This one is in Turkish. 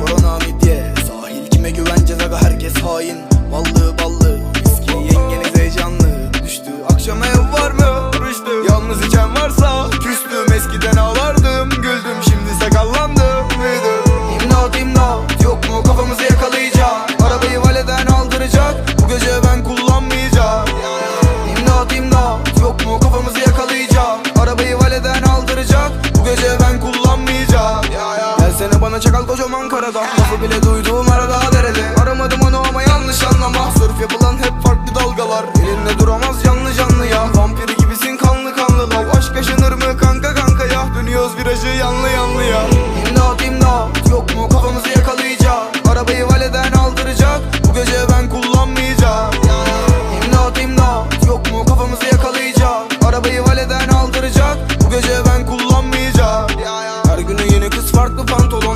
Korona midye Sahil kime güveneceğiz aga herkes hain. Ballı ballı Bana çakal kocaman karada. Lafı bile duyduğum arada derede. Aramadım onu ama yanlış anlama. Sırf yapılan hep farklı dalgalar. Elinde duramaz canlı canlı ya. Vampiri gibisin kanlı kanlı. Lav Aşk yaşanır mı kanka kanka ya? Dönüyoruz virajı yanlı yanlı ya İmdat imdat. Yok mu kafamızı